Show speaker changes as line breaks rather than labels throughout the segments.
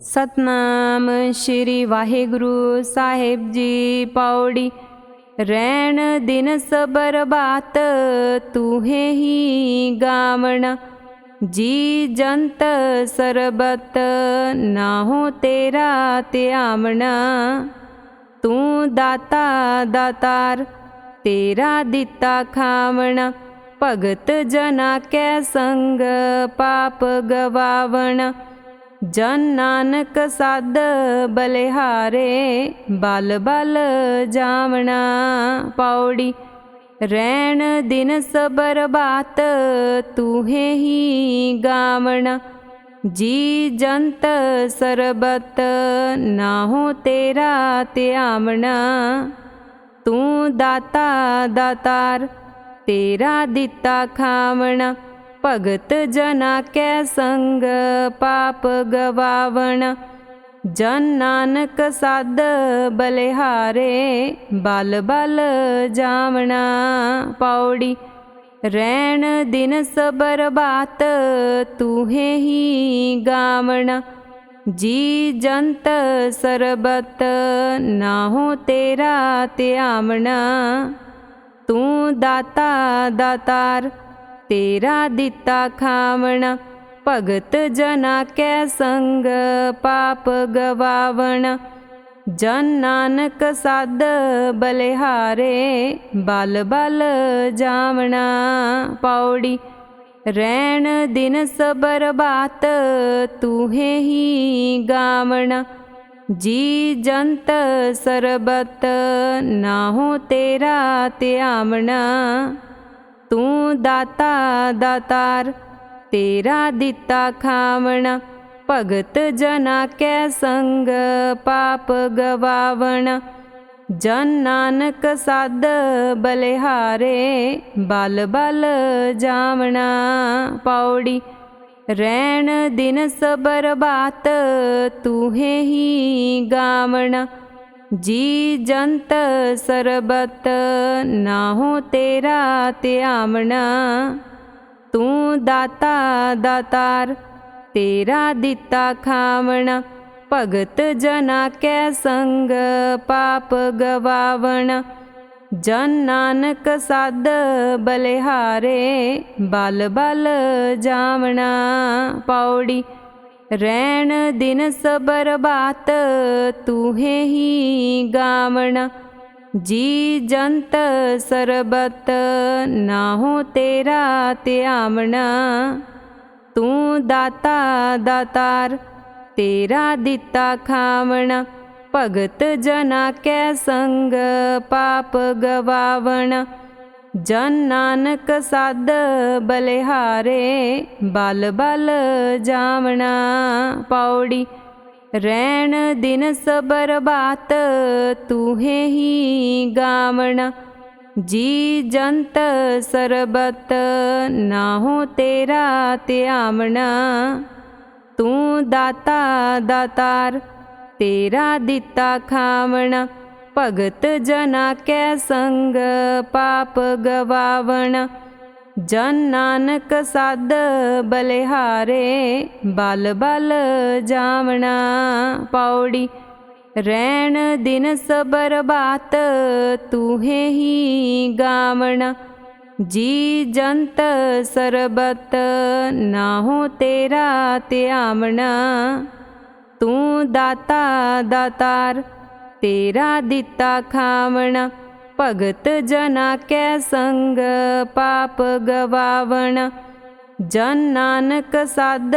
ਸਤਨਾਮ ਸ਼੍ਰੀ ਵਾਹਿਗੁਰੂ ਸਾਹਿਬ ਜੀ ਪੌੜੀ। ਰਹਿਣ ਦਿਨ ਸਬਰ ਬਾਤ, ਤੂਹੇ ਹੀ ਗਾਵਣਾ। ਜੀ ਜੰਤ ਸਰਬਤ, ਨਾਹੋ ਤੇਰਾ ਧਿਆਵਣਾ। ਤੂੰ ਦਾਤਾ ਦਾਤਾਰ, ਤੇਰਾ ਦਿੱਤਾ ਖਾਵਣਾ। ਭਗਤ ਜਨਾ ਕੈ ਸੰਗ, ਪਾਪ ਗਵਾਵਣਾ। ਜਨ ਨਾਨਕ ਸਦ ਬਲਿਹਾਰੇ, ਬਲ ਬਲ ਜਾਵਣਾ ਪੌੜੀ। ਰਹਿਣ ਦਿਨ ਸਬਰ ਬਾਤ, ਤੂਹੇ ਹੀ ਗਾਵਣਾ। ਜੀ ਜੰਤ ਸਰਬਤ, ਨਾਹੋ ਤੇਰਾ ਧਿਆਵਣਾ। ਤੂੰ ਦਾਤਾ ਦਾਤਾਰ, ਤੇਰਾ ਦਿੱਤਾ ਖਾਵਣਾ। ਭਗਤ ਜਨਾ ਕੈ ਸੰਗ ਪਾਪ ਗਵਾਵਣਾ। ਜਨ ਨਾਨਕ ਸਦ ਬਲਿਹਾਰੇ, ਬਲ ਬਲ ਜਾਵਣਾ ਪੌੜੀ। ਰਹਿਣ ਦਿਨ ਸਬਰ ਬਾਤ ਤੂਹੇ ਹੀ ਗਾਵਣਾ। ਜੀ ਜੰਤ ਸਰਬਤ ਨਾਹੋ ਤੇਰਾ ਧਿਆਵਣਾ। ਤੂੰ ਦਾਤਾ ਦਾਤਾਰ ਤੇਰਾ ਦਿੱਤਾ ਖਾਵਣਾ, ਭਗਤ ਜਨਾ ਕੈ ਸੰਗ ਪਾਪ ਗਵਾਵਣਾ। ਜਨ ਨਾਨਕ ਸਦ ਬਲਿਹਾਰੇ, ਬਲ ਬਲ ਜਾਵਣਾ ਪੌੜੀ। ਰਹਿਣ ਦਿਨ ਸਬਰ ਬਾਤ, ਤੂਹੇ ਹੀ ਗਾਵਣਾ। ਜੀ ਜੰਤ ਸਰਬਤ, ਨਾਹੋ ਤੇਰਾ ਧਿਆਵਣਾ। ਤੂੰ ਦਾਤਾ ਦਾਤਾਰ, ਤੇਰਾ ਦਿੱਤਾ ਖਾਵਣਾ, ਭਗਤ ਜਨਾ ਕੈ ਸੰਗ ਪਾਪ ਗਵਾਵਣਾ। ਜਨ ਨਾਨਕ ਸਦ ਬਲਿਹਾਰੇ, ਬਲ ਬਲ ਜਾਵਣਾ ਪੌੜੀ। ਰਹਿਣ ਦਿਨ ਸਬਰ ਬਾਤ ਤੂਹੇ ਹੀ ਗਾਵਣਾ। ਜੀ ਜੰਤ ਸਰਬਤ ਨਾਹੋ ਤੇਰਾ ਧਿਆਵਣਾ, ਤੂੰ ਦਾਤਾ ਦਾਤਾਰ, ਤੇਰਾ ਦਿੱਤਾ ਖਾਵਣਾ, ਭਗਤ ਜਨਾ ਕੈ ਸੰਗ ਪਾਪ ਗਵਾਵਣਾ। ਜਨ ਨਾਨਕ ਸਦ ਬਲਿਹਾਰੇ, ਬਲ ਬਲ ਜਾਵਣਾ, ਪੌੜੀ ਰਹਿਣ ਦਿਨ ਸਬਰ ਬਾਤ, ਤੂਹੇ ਹੀ ਗਾਵਣਾ। ਜੀ ਜੰਤ ਸਰਬਤ, ਨਾਹੋ ਤੇਰਾ ਧਿਆਵਣਾ। ਤੂੰ ਦਾਤਾ ਦਾਤਾਰ, ਤੇਰਾ ਦਿੱਤਾ ਖਾਵਣਾ। ਭਗਤ ਜਨਾ ਕੈ ਸੰਗ, ਪਾਪ ਗਵਾਵਣਾ। ਜਨ ਨਾਨਕ ਸਦ ਬਲਿਹਾਰੇ, ਬਲ ਬਲ ਜਾਵਣਾ ਪੌੜੀ। ਰਹਿਣ ਦਿਨ ਸਬਰ ਬਾਤ, ਤੂਹੇ ਹੀ ਗਾਵਣਾ। ਜੀ ਜੰਤ ਸਰਬਤ, ਨਾਹੋ ਤੇਰਾ ਧਿਆਵਣਾ। ਤੂੰ ਦਾਤਾ ਦਾਤਾਰ, ਤੇਰਾ ਦਿੱਤਾ ਖਾਵਣਾ। ਭਗਤ ਜਨਾ ਕੈ ਸੰਗ ਪਾਪ ਗਵਾਵਣਾ। ਜਨ ਨਾਨਕ ਸਾਧ ਬਲਿਹਾਰੇ, ਬਲ ਬਲ ਜਾਵਣਾ ਪੌੜੀ। ਰਹਿਣ ਦਿਨ ਸਬਰ ਬਾਤ ਤੂਹੇ ਹੀ ਗਾਵਣਾ। ਜੀ ਜੰਤ ਸਰਬਤ ਨਾਹੋ ਤੇਰਾ ਧਿਆਵਣਾ। ਤੂੰ ਦਾਤਾ ਦਾਤਾਰ ਤੇਰਾ ਦਿੱਤਾ ਖਾਵਣਾ, ਭਗਤ ਜਨਾ ਕੈ ਸੰਗ ਪਾਪ ਗਵਾਵਣਾ। ਜਨ ਨਾਨਕ ਸਦ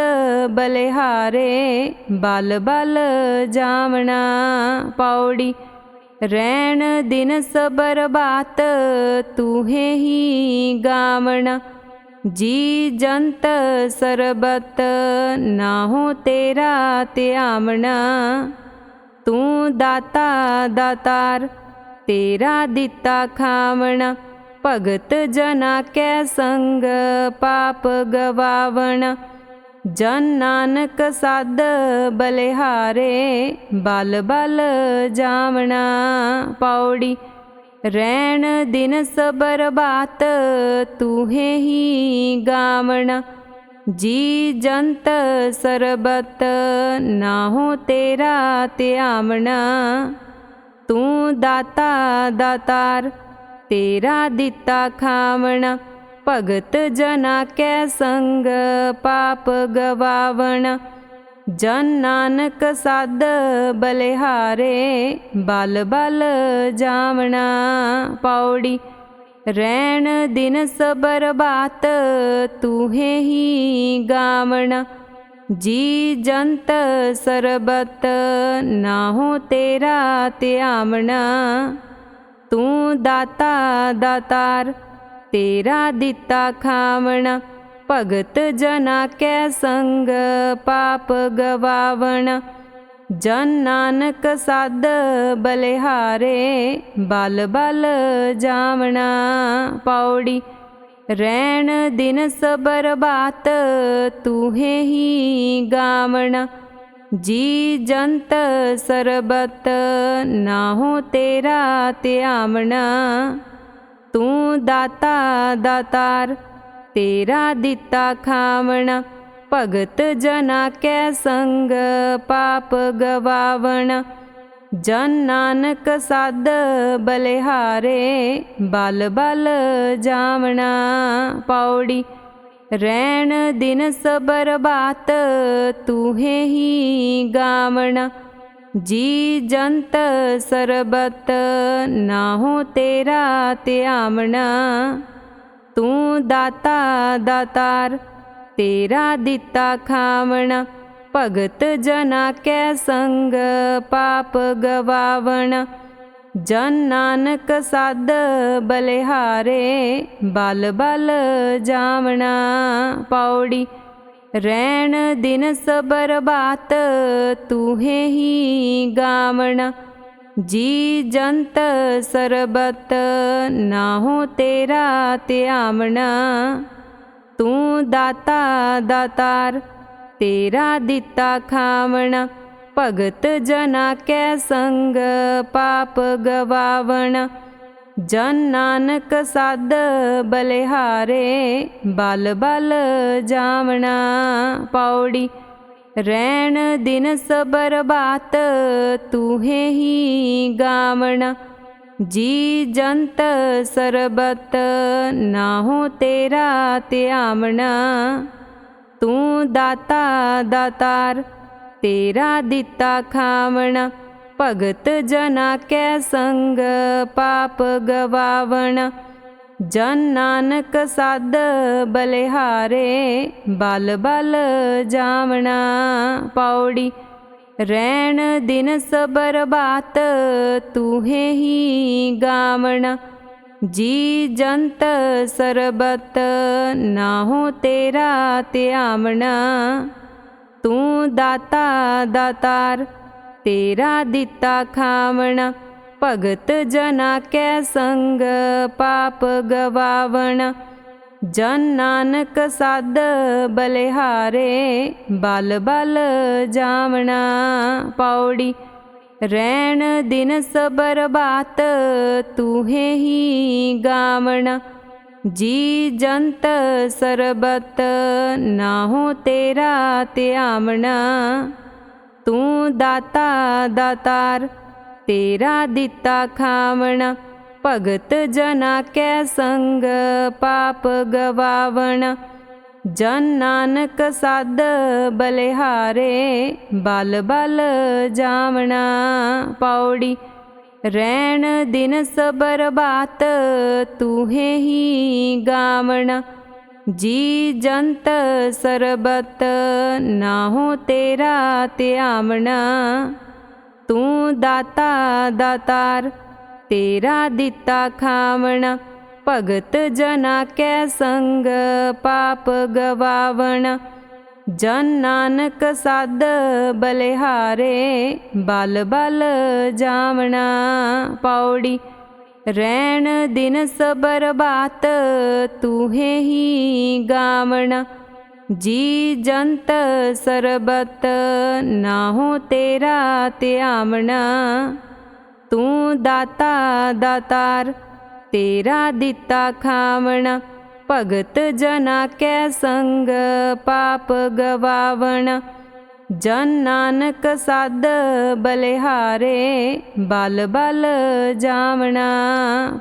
ਬਲਿਹਾਰੇ, ਬਲ ਬਲ ਜਾਵਣਾ ਪੌੜੀ। ਰਹਿਣ ਦਿਨ ਸਬਰ ਬਾਤ, ਤੂਹੇ ਹੀ ਗਾਵਣਾ। ਜੀ ਜੰਤ ਸਰਬਤ, ਨਾਹੋ ਤੇਰਾ ਧਿਆਵਣਾ। ਤੂੰ ਦਾਤਾ ਦਾਤਾਰ, ਤੇਰਾ ਦਿੱਤਾ ਖਾਵਣਾ, ਭਗਤ ਜਨਾ ਕੈ ਸੰਗ ਪਾਪ ਗਵਾਵਣਾ। ਜਨ ਨਾਨਕ ਸਦ ਬਲਿਹਾਰੇ, ਬਲ ਬਲ ਜਾਵਣਾ। ਪੌੜੀ, ਰਹਿਣ ਦਿਨ ਸਬਰ ਬਾਤ ਤੂਹੇ ਹੀ ਗਾਵਣਾ। ਜੀ ਜੰਤ ਸਰਬਤ ਨਾਹੋ ਤੇਰਾ ਧਿਆਵਣਾ ਤੂੰ ਦਾਤਾ ਦਾਤਾਰ, ਤੇਰਾ ਦਿੱਤਾ ਖਾਵਣਾ। ਭਗਤ ਜਨਾ ਕੈ ਸੰਗ ਪਾਪ ਗਵਾਵਣਾ। ਜਨ ਨਾਨਕ ਸਦ ਬਲਿਹਾਰੇ, ਬਲ ਬਲ ਜਾਵਣਾ। ਪੌੜੀ ਰੈਣ ਦਿਨ ਸਬਰ ਬਾਤ, ਤੂਹੇ ਹੀ ਗਾਵਣਾ। ਜੀ ਜੰਤ ਸਰਬਤ, ਨਾਹੋ ਤੇਰਾ ਧਿਆਵਣਾ। ਤੂੰ ਦਾਤਾ ਦਾਤਾਰ, ਤੇਰਾ ਦਿੱਤਾ ਖਾਵਣਾ। ਭਗਤ ਜਨਾ ਕੈ ਸੰਗ, ਪਾਪ ਗਵਾਵਣਾ। ਜਨ ਨਾਨਕ ਸਦ ਬਲਿਹਾਰੇ, ਬਲ ਬਲ ਜਾਵਣਾ ਪੌੜੀ। ਰਹਿਣ ਦਿਨ ਸਬਰ ਬਾਤ ਤੂਹੇ ਹੀ ਗਾਵਣਾ। ਜੀ ਜੰਤ ਸਰਬਤ ਨਾਹੋ ਤੇਰਾ ਧਿਆਵਣਾ। ਤੂੰ ਦਾਤਾ ਦਾਤਾਰ, ਤੇਰਾ ਦਿੱਤਾ ਖਾਵਣਾ। ਭਗਤ ਜਨਾ ਕੈ ਸੰਗ ਪਾਪ ਗਵਾਵਣਾ। ਜਨ ਨਾਨਕ ਸਦ ਬਲਿਹਾਰੇ, ਬਲ ਬਲ ਜਾਵਣਾ ਪੌੜੀ। ਰਹਿਣ ਦਿਨ ਸਬਰ ਬਾਤ ਤੂਹੇ ਹੀ ਗਾਵਣਾ। ਜੀ ਜੰਤ ਸਰਬਤ ਨਾਹੋ ਤੇਰਾ ਧਿਆਵਣਾ। ਤੂੰ ਦਾਤਾ ਦਾਤਾਰ ਤੇਰਾ ਦਿੱਤਾ ਖਾਵਣਾ, ਭਗਤ ਜਨਾ ਕੈ ਸੰਗ ਪਾਪ ਗਵਾਵਣਾ। ਜਨ ਨਾਨਕ ਸਦ ਬਲਿਹਾਰੇ, ਬਲ ਬਲ ਜਾਵਣਾ। ਪੌੜੀ ਰਹਿਣ ਦਿਨ ਸਬਰ ਬਾਤ, ਤੂਹੇ ਹੀ ਗਾਵਣਾ। ਜੀ ਜੰਤ ਸਰਬਤ, ਨਾਹੋ ਤੇਰਾ ਧਿਆਵਣਾ। ਤੂੰ ਦਾਤਾ ਦਾਤਾਰ, ਤੇਰਾ ਦਿੱਤਾ ਖਾਵਣਾ। ਭਗਤ ਜਨਾ ਕੈ ਸੰਗ ਪਾਪ ਗਵਾਵਣਾ। ਜਨ ਨਾਨਕ ਸਦ ਬਲਿਹਾਰੇ, ਬਲ ਬਲ ਜਾਵਣਾ ਪੌੜੀ। ਰਹਿਣ ਦਿਨ ਸਬਰ ਬਾਤ ਤੂਹੇ ਹੀ ਗਾਵਣਾ। ਜੀ ਜੰਤ ਸਰਬਤ ਨਾਹੋ ਤੇਰਾ ਧਿਆਵਣਾ। ਤੂੰ ਦਾਤਾ ਦਾਤਾਰ, ਤੇਰਾ ਦਿੱਤਾ ਖਾਵਣਾ। ਭਗਤ ਜਨਾ ਕੈ ਸੰਗ ਪਾਪ ਗਵਾਵਣਾ। ਜਨ ਨਾਨਕ ਸਦ ਬਲਿਹਾਰੇ, ਬਲ ਬਲ ਜਾਵਣਾ। ਪੌੜੀ ਰੈਣ ਦਿਨ ਸਬਰ ਬਾਤ, ਤੂਹੇ ਹੀ ਗਾਵਣਾ। ਜੀ ਜੰਤ ਸਰਬਤ, ਨਾਹੋ ਤੇਰਾ ਧਿਆਵਣਾ। ਤੂੰ ਦਾਤਾ ਦਾਤਾਰ, ਤੇਰਾ ਦਿੱਤਾ ਖਾਵਣਾ। ਭਗਤ ਜਨਾ ਕੈ ਸੰਗ, ਪਾਪ ਗਵਾਵਣਾ। ਜਨ ਨਾਨਕ ਸਦ ਬਲਿਹਾਰੇ, ਬਲ ਬਲ ਜਾਵਣਾ ਪੌੜੀ। ਰਹਿਣ ਦਿਨ ਸਬਰ ਬਾਤ ਤੂਹੇ ਹੀ ਗਾਵਣਾ। ਜੀ ਜੰਤ ਸਰਬਤ ਨਾਹੋ ਤੇਰਾ ਧਿਆਵਣਾ। ਤੂੰ ਦਾਤਾ ਦਾਤਾਰ, ਤੇਰਾ ਦਿੱਤਾ ਖਾਵਣਾ। ਭਗਤ ਜਨਾ ਕੈ ਸੰਗ ਪਾਪ ਗਵਾਵਣਾ। ਜਨ ਨਾਨਕ ਸਦ ਬਲਿਹਾਰੇ, ਬਲ ਬਲ ਜਾਵਣਾ ਪੌੜੀ। ਰਹਿਣ ਦਿਨ ਸਬਰ ਬਾਤ ਤੂਹੇ ਹੀ ਗਾਵਣਾ। ਜੀ ਜੰਤ ਸਰਬਤ ਨਾਹੋ ਤੇਰਾ ਧਿਆਵਣਾ। ਤੂੰ ਦਾਤਾ ਦਾਤਾਰ ਤੇਰਾ ਦਿੱਤਾ ਖਾਵਣਾ, ਭਗਤ ਜਨਾ ਕੈ ਸੰਗ ਪਾਪ ਗਵਾਵਣਾ। ਜਨ ਨਾਨਕ ਸਦ ਬਲਿਹਾਰੇ, ਬਲ ਬਲ ਜਾਵਣਾ ਪੌੜੀ। ਰਹਿਣ ਦਿਨ ਸਬਰ ਬਾਤ, ਤੂਹੇ ਹੀ ਗਾਵਣਾ। ਜੀ ਜੰਤ ਸਰਬਤ, ਨਾਹੋ ਤੇਰਾ ਧਿਆਵਣਾ। ਤੂੰ ਦਾਤਾ ਦਾਤਾਰ, ਤੇਰਾ ਦਿੱਤਾ ਖਾਵਣਾ। ਭਗਤ ਜਨਾ ਕੈ ਸੰਗ ਪਾਪ ਗਵਾਵਣਾ। ਜਨ ਨਾਨਕ ਸਦ ਬਲਿਹਾਰੇ, ਬਲ ਬਲ ਜਾਵਣਾ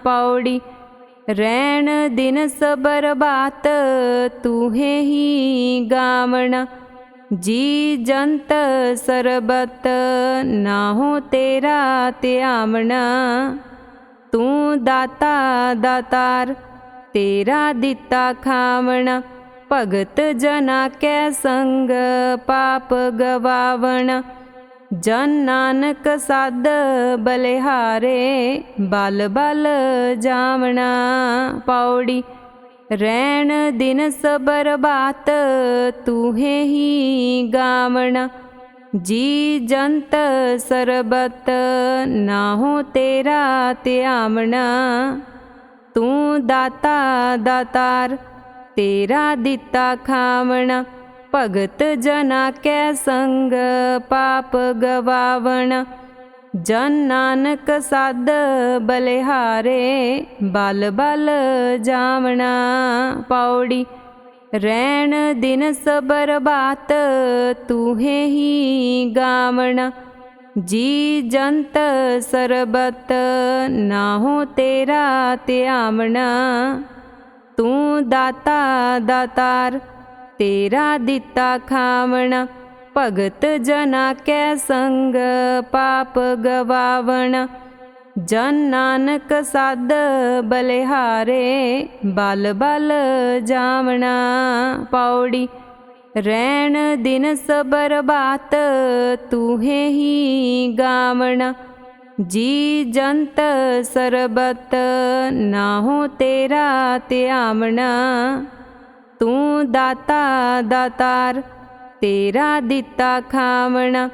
ਪੌੜੀ। ਰਹਿਣ ਦਿਨ ਸਬਰ ਬਾਤ ਤੂਹੇ ਹੀ ਗਾਵਣਾ। ਜੀ ਜੰਤ ਸਰਬਤ ਨਾਹੋ ਤੇਰਾ ਧਿਆਵਣਾ, ਤੂੰ ਦਾਤਾ ਦਾਤਾਰ, ਤੇਰਾ ਦਿੱਤਾ ਖਾਵਣਾ, ਭਗਤ ਜਨਾ ਕੈ ਸੰਗ ਪਾਪ ਗਵਾਵਣਾ। ਜਨ ਨਾਨਕ ਸਦ ਬਲਿਹਾਰੇ, ਬਲ ਬਲ ਜਾਵਣਾ, ਪੌੜੀ ਰਹਿਣ ਦਿਨ ਸਬਰ ਬਾਤ, ਤੂਹੇ ਹੀ ਗਾਵਣਾ। ਜੀ ਜੰਤ ਸਰਬਤ, ਨਾਹੋ ਤੇਰਾ ਧਿਆਵਣਾ। ਤੂੰ ਦਾਤਾ ਦਾਤਾਰ, ਤੇਰਾ ਦਿੱਤਾ ਖਾਵਣਾ। ਭਗਤ ਜਨਾ ਕੈ ਸੰਗ, ਪਾਪ ਗਵਾਵਣਾ। ਜਨ ਨਾਨਕ ਸਦ ਬਲਿਹਾਰੇ, ਬਲ ਬਲ ਜਾਵਣਾ ਪੌੜੀ। ਰਹਿਣ ਦਿਨ ਸਬਰ ਬਾਤ, ਤੂਹੇ ਹੀ ਗਾਵਣਾ। ਜੀ ਜੰਤ ਸਰਬਤ, ਨਾਹੋ ਤੇਰਾ ਧਿਆਵਣਾ। ਤੂੰ ਦਾਤਾ ਦਾਤਾਰ, ਤੇਰਾ ਦਿੱਤਾ ਖਾਵਣਾ। ਭਗਤ ਜਨਾ ਕੈ ਸੰਗ ਪਾਪ ਗਵਾਵਣ। ਜਨ ਨਾਨਕ ਸਦ ਬਲਿਹਾਰੇ, ਬਲ ਬਲ ਜਾਵਣਾ ਪੌੜੀ। ਰਹਿਣ ਦਿਨ ਸਬਰ ਬਾਤ ਤੂਹੇ ਹੀ ਗਾਵਣਾ। ਜੀ ਜੰਤ ਸਰਬਤ ਨਾਹੋ ਤੇਰਾ ਧਿਆਵਣਾ। ਤੂੰ ਦਾਤਾ ਦਾਤਾਰ ਤੇਰਾ ਦਿੱਤਾ ਖਾਵਣਾ,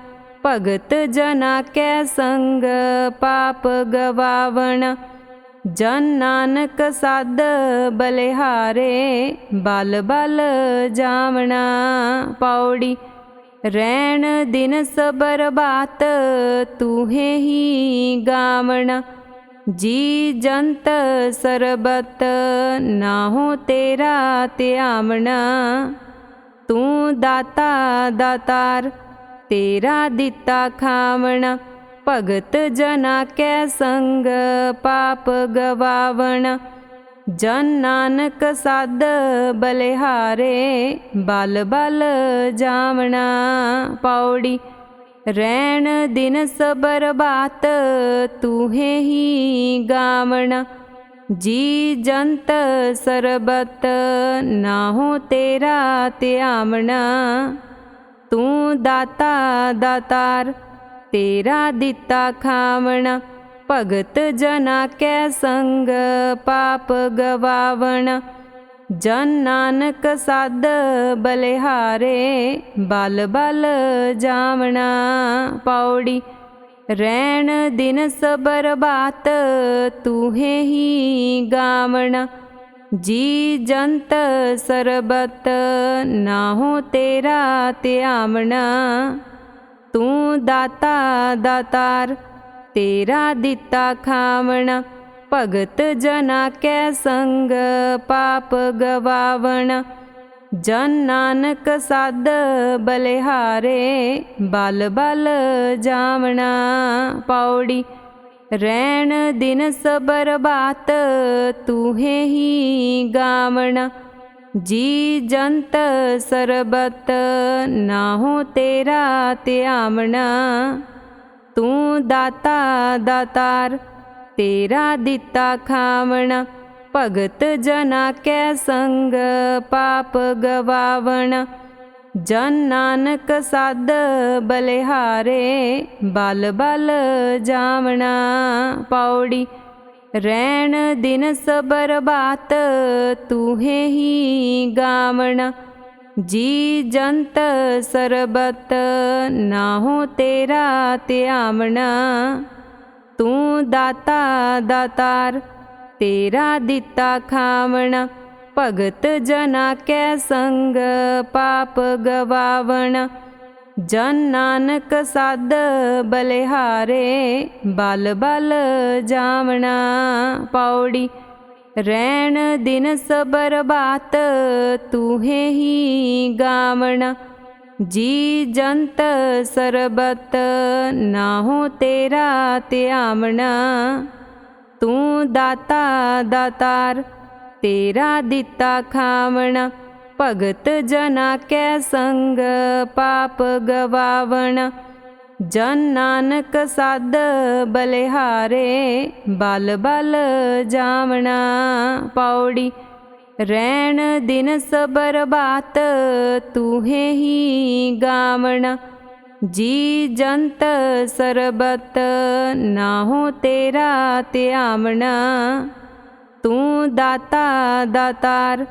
ਭਗਤ ਜਨਾ ਕੈ ਸੰਗ ਪਾਪ ਗਵਾਵਣਾ। ਜਨ ਨਾਨਕ ਸਦ ਬਲਿਹਾਰੇ, ਬਲ ਬਲ ਜਾਵਣਾ ਪੌੜੀ। ਰਹਿਣ ਦਿਨ ਸਬਰ ਬਾਤ, ਤੂਹੇ ਹੀ ਗਾਵਣਾ। ਜੀ ਜੰਤ ਸਰਬਤ, ਨਾਹੋ ਤੇਰਾ ਧਿਆਵਣਾ। ਤੂੰ ਦਾਤਾ ਦਾਤਾਰ, ਤੇਰਾ ਦਿੱਤਾ ਖਾਵਣਾ, ਭਗਤ ਜਨਾ ਕੈ ਸੰਗ ਪਾਪ ਗਵਾਵਣਾ। ਜਨ ਨਾਨਕ ਸਦ ਬਲਿਹਾਰੇ, ਬਲ ਬਲ ਜਾਵਣਾ ਪੌੜੀ। ਰਹਿਣ ਦਿਨ ਸਬਰ ਬਾਤ ਤੂਹੇ ਹੀ ਗਾਵਣਾ। ਜੀ ਜੰਤ ਸਰਬਤ ਨਾਹੋ ਤੇਰਾ ਧਿਆਵਣਾ, ਤੂੰ ਦਾਤਾ ਦਾਤਾਰ, ਤੇਰਾ ਦਿੱਤਾ ਖਾਵਣਾ, ਭਗਤ ਜਨਾ ਕੈ ਸੰਗ ਪਾਪ ਗਵਾਵਣ। ਜਨ ਨਾਨਕ ਸਦ ਬਲਿਹਾਰੇ, ਬਲ ਬਲ ਜਾਵਣਾ, ਪੌੜੀ ਰਹਿਣ ਦਿਨ ਸਬਰ ਬਾਤ, ਤੂਹੇ ਹੀ ਗਾਵਣਾ। ਜੀ ਜੰਤ ਸਰਬਤ, ਨਾਹੋ ਤੇਰਾ ਧਿਆਵਣਾ। ਤੂੰ ਦਾਤਾ ਦਾਤਾਰ, ਤੇਰਾ ਦਿੱਤਾ ਖਾਵਣਾ। ਭਗਤ ਜਨਾ ਕੈ ਸੰਗ, ਪਾਪ ਗਵਾਵਣਾ। ਜਨ ਨਾਨਕ ਸਦ ਬਲਿਹਾਰੇ, ਬਲ ਬਲ ਜਾਵਣਾ ਪੌੜੀ। ਰਹਿਣ ਦਿਨ ਸਬਰ ਬਾਤ, ਤੂਹੇ ਹੀ ਗਾਵਣਾ। ਜੀ ਜੰਤ ਸਰਬਤ, ਨਾਹੋ ਤੇਰਾ ਧਿਆਵਣਾ। ਤੂੰ ਦਾਤਾ ਦਾਤਾਰ, ਤੇਰਾ ਦਿੱਤਾ ਖਾਵਣਾ। ਭਗਤ ਜਨਾ ਕੈ ਸੰਗ ਪਾਪ ਗਵਾਵਣ। ਜਨ ਨਾਨਕ ਸਾਧ ਬਲਿਹਾਰੇ, ਬਲ ਬਲ ਜਾਵਣਾ ਪੌੜੀ। ਰਹਿਣ ਦਿਨ ਸਬਰ ਬਾਤ ਤੂਹੇ ਹੀ ਗਾਵਣਾ। ਜੀ ਜੰਤ ਸਰਬਤ ਨਾਹੋ ਤੇਰਾ ਧਿਆਵਣਾ। ਤੂੰ ਦਾਤਾ ਦਾਤਾਰ ਤੇਰਾ ਦਿੱਤਾ ਖਾਵਣਾ, ਭਗਤ ਜਨਾ ਕੈ ਸੰਗ ਪਾਪ ਗਵਾਵਣਾ। ਜਨ ਨਾਨਕ ਸਦ ਬਲਿਹਾਰੇ, ਬਲ ਬਲ ਜਾਵਣਾ ਪੌੜੀ। ਰਹਿਣ ਦਿਨ ਸਬਰ ਬਾਤ, ਤੂਹੇ ਹੀ ਗਾਵਣਾ। ਜੀ ਜੰਤ ਸਰਬਤ, ਨਾਹੋ ਤੇਰਾ ਧਿਆਵਣਾ। ਤੂੰ ਦਾਤਾ ਦਾਤਾਰ, ਤੇਰਾ ਦਿੱਤਾ ਖਾਵਣਾ, ਭਗਤ ਜਨਾ ਕੈ ਸੰਗ ਪਾਪ ਗਵਾਵਣਾ। ਜਨ ਨਾਨਕ ਸਾਧ ਬਲਿਹਾਰੇ, ਬਲ ਬਲ ਜਾਵਣਾ। ਪੌੜੀ, ਰਹਿਣ ਦਿਨ ਸਬਰ ਬਾਤ ਤੂਹੇ ਹੀ ਗਾਵਣਾ। ਜੀ ਜੰਤ ਸਰਬਤ ਨਾਹੋ ਤੇਰਾ ਧਿਆਵਣਾ ਤੂੰ ਦਾਤਾ ਦਾਤਾਰ,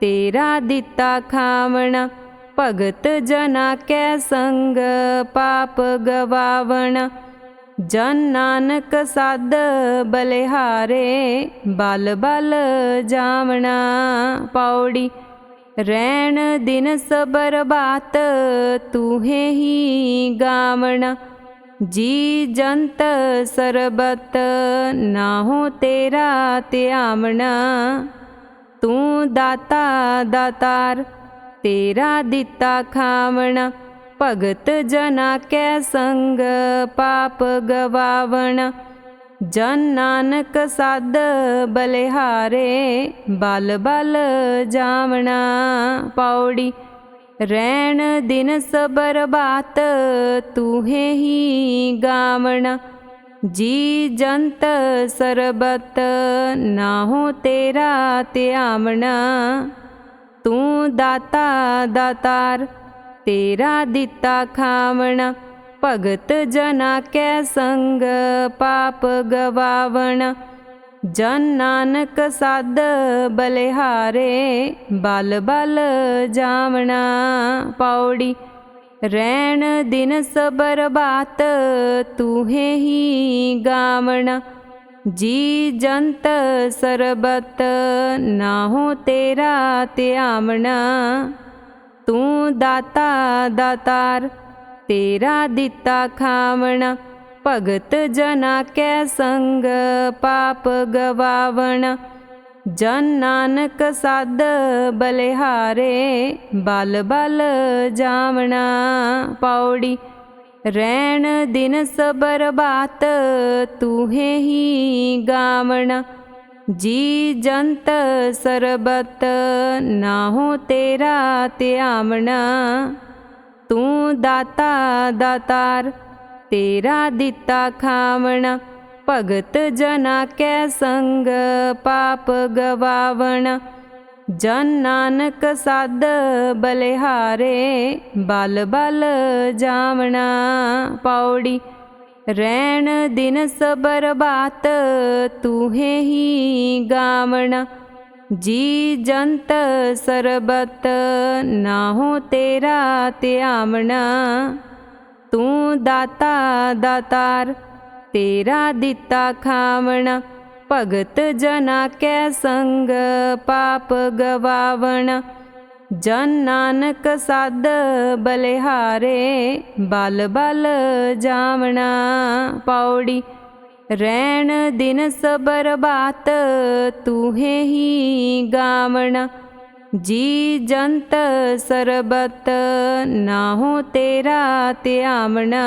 ਤੇਰਾ ਦਿੱਤਾ ਖਾਵਣਾ। ਭਗਤ ਜਨਾ ਕੈ ਸੰਗ ਪਾਪ ਗਵਾਵਣਾ। ਜਨ ਨਾਨਕ ਸਾਧ ਬਲਿਹਾਰੇ, ਬਲ ਬਲ ਜਾਵਣਾ। ਪੌੜੀ ਰਹਿਣ ਦਿਨ ਸਬਰ ਬਾਤ, ਤੂਹੇ ਹੀ ਗਾਵਣਾ। ਜੀ ਜੰਤ ਸਰਬਤ, ਨਾਹੋ ਤੇਰਾ ਧਿਆਵਣਾ। ਤੂੰ ਦਾਤਾ ਦਾਤਾਰ, ਤੇਰਾ ਦਿੱਤਾ ਖਾਵਣਾ। ਭਗਤ ਜਨਾ ਕੈ ਸੰਗ, ਪਾਪ ਗਵਾਵਣਾ। ਜਨ ਨਾਨਕ ਸਾਧ ਬਲਿਹਾਰੇ, ਬਲ ਬਲ ਜਾਵਣਾ ਪੌੜੀ। ਰਹਿਣ ਦਿਨ ਸਬਰ ਬਾਤ ਤੂਹੇ ਹੀ ਗਾਵਣਾ। ਜੀ ਜੰਤ ਸਰਬਤ ਨਾਹੋ ਤੇਰਾ ਧਿਆਵਣਾ। ਤੂੰ ਦਾਤਾ ਦਾਤਾਰ, ਤੇਰਾ ਦਿੱਤਾ ਖਾਵਣਾ। ਭਗਤ ਜਨਾ ਕੈ ਸੰਗ ਪਾਪ ਗਵਾਵਣਾ। ਜਨ ਨਾਨਕ ਸਾਧ ਬਲਿਹਾਰੇ, ਬਲ ਬਲ ਜਾਵਣਾ ਪੌੜੀ। ਰਹਿਣ ਦਿਨ ਸਬਰ ਬਾਤ ਤੂਹੇ ਹੀ ਗਾਵਣਾ। ਜੀ ਜੰਤ ਸਰਬਤ ਨਾਹੋ ਤੇਰਾ ਧਿਆਵਣਾ। ਤੂੰ ਦਾਤਾ ਦਾਤਾਰ ਤੇਰਾ ਦਿੱਤਾ ਖਾਵਣਾ, ਭਗਤ ਜਨਾ ਕੈ ਸੰਗ ਪਾਪ ਗਵਾਵਣਾ। ਜਨ ਨਾਨਕ ਸਾਧ ਬਲਿਹਾਰੇ, ਬਲ ਬਲ ਜਾਵਣਾ। ਪੌੜੀ ਰਹਿਣ ਦਿਨ ਸਬਰ ਬਾਤ, ਤੂਹੇ ਹੀ ਗਾਵਣਾ। ਜੀ ਜੰਤ ਸਰਬਤ, ਨਾਹੋ ਤੇਰਾ ਧਿਆਵਣਾ। ਤੂੰ ਦਾਤਾ ਦਾਤਾਰ, ਤੇਰਾ ਦਿੱਤਾ ਖਾਵਣਾ। ਭਗਤ ਜਨਾ ਕੈ ਸੰਗ ਪਾਪ ਗਵਾਵਣਾ। ਜਨ ਨਾਨਕ ਸਾਧ ਬਲਿਹਾਰੇ, ਬਲ ਬਲ ਜਾਵਣਾ ਪੌੜੀ। ਰਹਿਣ ਦਿਨ ਸਬਰ ਬਾਤ ਤੂਹੇ ਹੀ ਗਾਵਣਾ। ਜੀ ਜੰਤ ਸਰਬਤ ਨਾਹੋ ਤੇਰਾ ਧਿਆਵਣਾ। ਤੂੰ ਦਾਤਾ ਦਾਤਾਰ, ਤੇਰਾ ਦਿੱਤਾ ਖਾਵਣਾ। ਭਗਤ ਜਨਾ ਕੈ ਸੰਗ ਪਾਪ ਗਵਾਵਣਾ। ਜਨ ਨਾਨਕ ਸਾਧ ਬਲਿਹਾਰੇ, ਬਲ ਬਲ ਜਾਵਣਾ। ਪੌੜੀ ਰੈਣ ਦਿਨ ਸਬਰ ਬਾਤ, ਤੂਹੇ ਹੀ ਗਾਵਣਾ। ਜੀ ਜੰਤ ਸਰਬਤ, ਨਾਹੋ ਤੇਰਾ ਧਿਆਵਣਾ।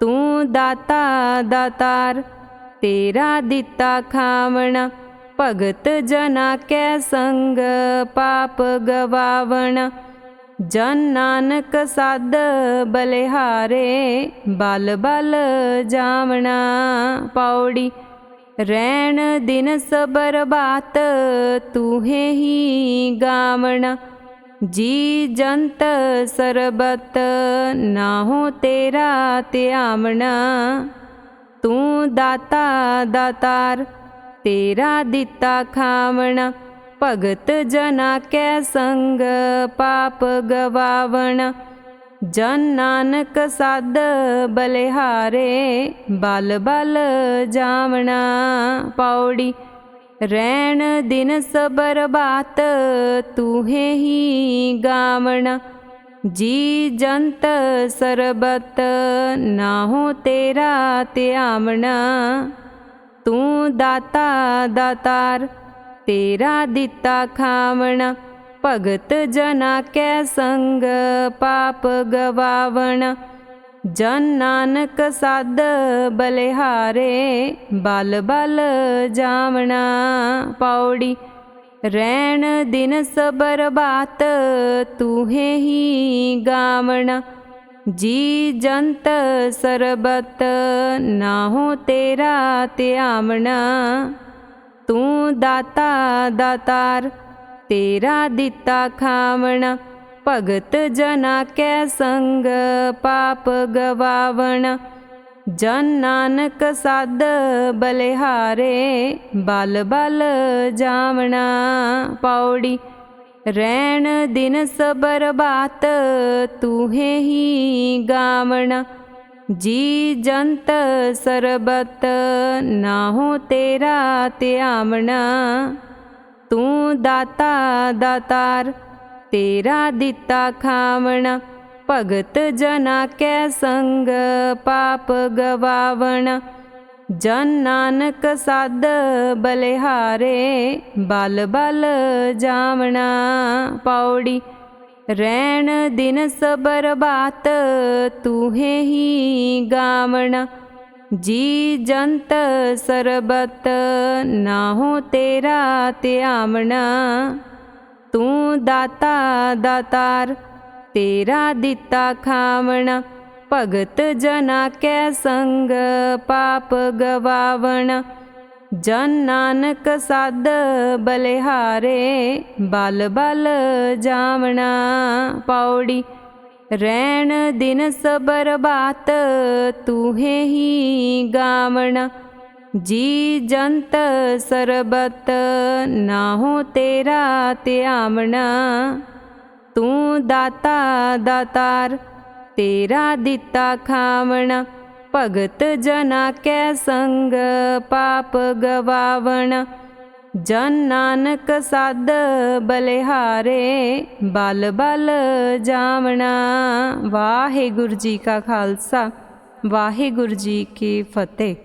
ਤੂੰ ਦਾਤਾ ਦਾਤਾਰ, ਤੇਰਾ ਦਿੱਤਾ ਖਾਵਣਾ। ਭਗਤ ਜਨਾ ਕੈ ਸੰਗ, ਪਾਪ ਗਵਾਵਣਾ। ਜਨ ਨਾਨਕ ਸਾਧ ਬਲਿਹਾਰੇ, ਬਲ ਬਲ ਜਾਵਣਾ ਪੌੜੀ। ਰਹਿਣ ਦਿਨ ਸਬਰ ਬਾਤ ਤੂਹੇ ਹੀ ਗਾਵਣਾ। ਜੀ ਜੰਤ ਸਰਬਤ ਨਾਹੋ ਤੇਰਾ ਧਿਆਵਣਾ। ਤੂੰ ਦਾਤਾ ਦਾਤਾਰ, ਤੇਰਾ ਦਿੱਤਾ ਖਾਵਣਾ। ਭਗਤ ਜਨਾ ਕੈ ਸੰਗ ਪਾਪ ਗਵਾਵਣਾ। ਜਨ ਨਾਨਕ ਸਾਧ ਬਲਿਹਾਰੇ, ਬਲ ਬਲ ਜਾਵਣਾ ਪੌੜੀ। ਰਹਿਣ ਦਿਨ ਸਬਰ ਬਾਤ ਤੂਹੇ ਹੀ ਗਾਵਣਾ। ਜੀ ਜੰਤ ਸਰਬਤ ਨਾਹੋ ਤੇਰਾ ਧਿਆਵਣਾ। ਤੂੰ ਦਾਤਾ ਦਾਤਾਰ ਤੇਰਾ ਦਿੱਤਾ ਖਾਵਣਾ, ਭਗਤ ਜਨਾ ਕੈ ਸੰਗ ਪਾਪ ਗਵਾਵਣਾ। ਜਨ ਨਾਨਕ ਸਾਧ ਬਲਿਹਾਰੇ, ਬਲ ਬਲ ਜਾਵਣਾ ਪੌੜੀ। ਰਹਿਣ ਦਿਨ ਸਬਰ ਬਾਤ, ਤੂਹੇ ਹੀ ਗਾਵਣਾ। ਜੀ ਜੰਤ ਸਰਬਤ, ਨਾਹੋ ਤੇਰਾ ਧਿਆਵਣਾ। ਤੂੰ ਦਾਤਾ ਦਾਤਾਰ, ਤੇਰਾ ਦਿੱਤਾ ਖਾਵਣਾ। ਭਗਤ ਜਨਾ ਕੈ ਸੰਗ ਪਾਪ ਗਵਾਵਣਾ। ਜਨ ਨਾਨਕ ਸਾਧ ਬਲਿਹਾਰੇ, ਬਲ ਬਲ ਜਾਵਣਾ ਪੌੜੀ। ਰਹਿਣ ਦਿਨ ਸਬਰ ਬਾਤ ਤੂਹੇ ਹੀ ਗਾਵਣਾ। ਜੀ ਜੰਤ ਸਰਬਤ ਨਾਹੋ ਤੇਰਾ ਧਿਆਵਣਾ, ਤੂੰ ਦਾਤਾ ਦਾਤਾਰ, ਤੇਰਾ ਦਿੱਤਾ ਖਾਵਣਾ, ਭਗਤ ਜਨਾ ਕੈ ਸੰਗ ਪਾਪ ਗਵਾਵਣਾ। ਜਨ ਨਾਨਕ ਸਾਧ ਬਲਿਹਾਰੇ, ਬਲ ਬਲ ਜਾਵਣਾ, ਪੌੜੀ ਰਹਿਣ ਦਿਨ ਸਬਰ ਬਾਤ, ਤੂਹੇ ਹੀ ਗਾਵਣਾ। ਜੀ ਜੰਤ ਸਰਬਤ, ਨਾਹੋ ਤੇਰਾ ਧਿਆਵਣਾ। ਤੂੰ ਦਾਤਾ ਦਾਤਾਰ, ਤੇਰਾ ਦਿੱਤਾ ਖਾਵਣਾ। ਭਗਤ ਜਨਾ ਕੈ ਸੰਗ, ਪਾਪ ਗਵਾਵਣਾ। ਜਨ ਨਾਨਕ ਸਾਧ ਬਲਿਹਾਰੇ, ਬਲ ਬਲ ਜਾਵਣਾ ਪੌੜੀ। ਰਹਿਣ ਦਿਨ ਸਬਰ ਬਾਤ, ਤੂਹੇ ਹੀ ਗਾਵਣਾ। ਜੀ ਜੰਤ ਸਰਬਤ, ਨਾਹੋ ਤੇਰਾ ਧਿਆਵਣਾ। ਤੂੰ ਦਾਤਾ ਦਾਤਾਰ, ਤੇਰਾ ਦਿੱਤਾ ਖਾਵਣਾ। ਭਗਤ ਜਨਾ ਕੈ ਸੰਗ ਪਾਪ ਗਵਾਵਣਾ। ਜਨ ਨਾਨਕ ਸਾਧ ਬਲਿਹਾਰੇ, ਬਲ ਬਲ ਜਾਵਣਾ। ਵਾਹਿਗੁਰੂ ਜੀ ਕਾ ਖਾਲਸਾ, ਵਾਹਿਗੁਰੂ ਜੀ ਕੀ ਫਤਿਹ।